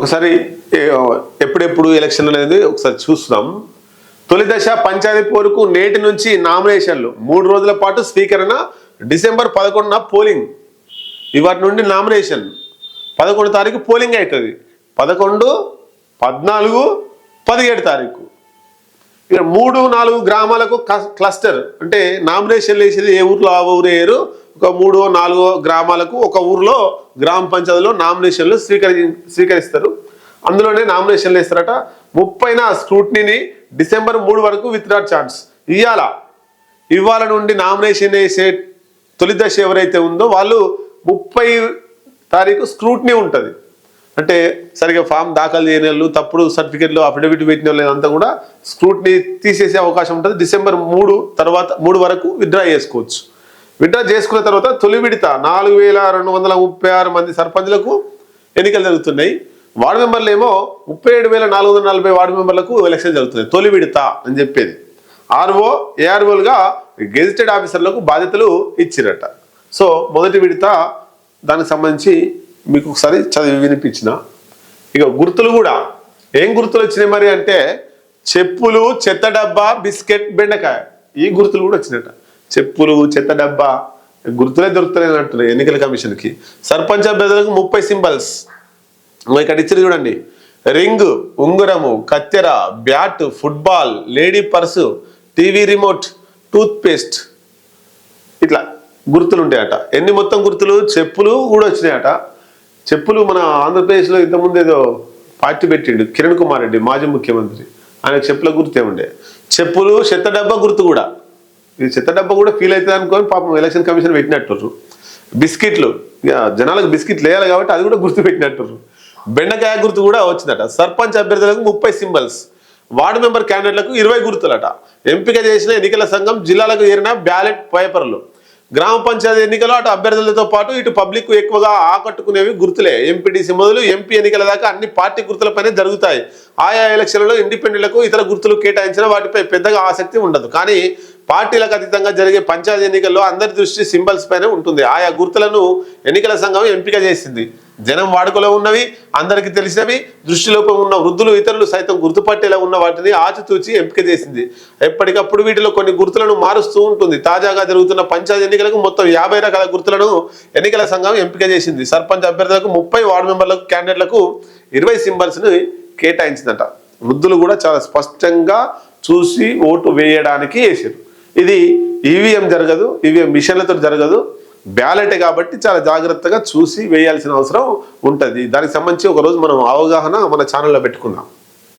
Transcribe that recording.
ఒకసారి ఎప్పుడెప్పుడు ఎలక్షన్ అనేది ఒకసారి చూస్తున్నాం. తొలి దశ పంచాయతీ పోరుకు నేటి నుంచి నామినేషన్లు. మూడు రోజుల పాటు స్వీకరణ డిసెంబర్ పదకొండున పోలింగ్. ఇవాటి నుండి నామినేషన్. పదకొండు తారీఖు పోలింగ్ అవుతుంది. పదకొండు పద్నాలుగు పదిహేడు తారీఖు. ఇక మూడు నాలుగు గ్రామాలకు క్లస్టర్ అంటే నామినేషన్లు వేసేది ఏ ఊర్లో ఆ ఊరు వేయరు ఒక మూడో నాలుగో గ్రామాలకు ఒక ఊర్లో గ్రామ పంచాయతీలో నామినేషన్లు స్వీకరి స్వీకరిస్తారు. అందులోనే నామినేషన్లు వేస్తారట. ముప్పైన స్క్రూట్నీని డిసెంబర్ మూడు వరకు విత్డ్రా ఛాన్స్. ఇవాళ ఇవాళ నుండి నామినేషన్ వేసే తొలి దశ ఎవరైతే ఉందో వాళ్ళు ముప్పై తారీఖు స్క్రూట్నీ ఉంటుంది. అంటే సరిగా ఫామ్ దాఖలు చేయని వాళ్ళు తప్పుడు సర్టిఫికెట్లు అఫిడవిట్ పెట్టిన వాళ్ళు అంతా కూడా స్క్రూట్నీ తీసేసే అవకాశం ఉంటుంది. డిసెంబర్ మూడు తర్వాత మూడు వరకు విత్డ్రా చేసుకోవచ్చు. విడ్డా చేసుకున్న తర్వాత తొలి విడత నాలుగు వేల రెండు వందల ముప్పై ఆరు మంది సర్పంచ్లకు ఎన్నికలు జరుగుతున్నాయి. వార్డు మెంబర్లు ఏమో ముప్పై ఏడు వేల నాలుగు వందల నలభై వార్డు మెంబర్లకు ఎలక్షన్ జరుగుతుంది. తొలి విడత అని చెప్పేది. ఆర్ఓ ఏఆర్ఓలుగా గెజిటెడ్ ఆఫీసర్లకు బాధ్యతలు ఇచ్చిరట. సో మొదటి విడత దానికి సంబంధించి మీకు ఒకసారి చదివి వినిపించిన. ఇక గుర్తులు కూడా. ఏం గుర్తులు వచ్చినాయి మరి అంటే చెప్పులు చెత్త డబ్బా బిస్కెట్ బెండకాయ. ఈ గుర్తులు కూడా వచ్చినట్ట చెప్పులు చెత్త డబ్బా గుర్తులే దొరుకుతాయి అంటున్నాయి ఎన్నికల కమిషన్కి. సర్పంచ్ అభ్యర్థులకు ముప్పై సింబల్స్. ఇక్కడ ఇచ్చింది చూడండి. రింగ్ ఉంగరము కత్తెర bat football lady purse TV remote toothpaste ఇట్లా గుర్తులు ఉంటాయట ఎన్ని మొత్తం గుర్తులు? చెప్పులు కూడా వచ్చినాయట. చెప్పులు మన ఆంధ్రప్రదేశ్లో ఇంతకుముందు ఏదో పార్టీ పెట్టిండు కిరణ్ కుమార్ రెడ్డి మాజీ ముఖ్యమంత్రి. ఆయన చెప్పుల గుర్తు ఏముండే? చెప్పులు చెత్త డబ్బా గుర్తు కూడా. ఇది చెత్త డబ్బా కూడా ఫీల్ అవుతుంది అనుకొని పాపం ఎలక్షన్ కమిషన్ పెట్టినట్టు బిస్కెట్లు ఇక జనాలకు బిస్కెట్లు వేయాలి కాబట్టి అది కూడా గుర్తు పెట్టినట్టు బెండకాయ గుర్తు కూడా వచ్చిందట. సర్పంచ్ అభ్యర్థులకు ముప్పై సింబల్స్ వార్డు మెంబర్ క్యాండిడేట్లకు ఇరవై గుర్తులట. ఎంపిక చేసిన ఎన్నికల సంఘం జిల్లాలకు ఏరిన బ్యాలెట్ పేపర్లు. గ్రామ పంచాయతీ ఎన్నికలు అటు అభ్యర్థులతో పాటు ఇటు పబ్లిక్ ఎక్కువగా ఆకట్టుకునేవి గుర్తులే. ఎంపీటీసీ మొదలు ఎంపీ ఎన్నికల దాకా అన్ని పార్టీ గుర్తులపైనే జరుగుతాయి. ఆయా ఎలక్షన్లలో ఇండిపెండెంట్లకు ఇతర గుర్తులు కేటాయించిన వాటిపై పెద్దగా ఆసక్తి ఉండదు. కానీ పార్టీలకు అతీతంగా జరిగే పంచాయతీ ఎన్నికల్లో అందరి దృష్టి సింబల్స్ పైనే ఉంటుంది. ఆయా గుర్తులను ఎన్నికల సంఘం ఎంపిక చేసింది. జనం వాడుకలో ఉన్నవి అందరికీ తెలిసినవి దృష్టిలోపం ఉన్న వృద్ధులు ఇతరులు సైతం గుర్తుపట్టేలా ఉన్న వాటిని ఆచితూచి ఎంపిక చేసింది. ఎప్పటికప్పుడు వీటిలో కొన్ని గుర్తులను మారుస్తూ ఉంటుంది. తాజాగా జరుగుతున్న పంచాయతీ ఎన్నికలకు మొత్తం యాభై రకాల గుర్తులను ఎన్నికల సంఘం ఎంపిక చేసింది. సర్పంచ్ అభ్యర్థులకు ముప్పై వార్డు మెంబర్లకు క్యాండిడేట్లకు ఇరవై సింబల్స్ని కేటాయించిందట. వృద్ధులు కూడా చాలా స్పష్టంగా చూసి ఓటు వేయడానికి వేసారు ఇది ఈవీఎం జరగదు ఈవీఎం మిషన్లతో జరగదు. బ్యాలెట్ కాబట్టి చాలా జాగ్రత్తగా చూసి వేయాల్సిన అవసరం ఉంటుంది. దానికి సంబంధించి ఒకరోజు మనం అవగాహన మన ఛానల్లో పెట్టుకుందాం.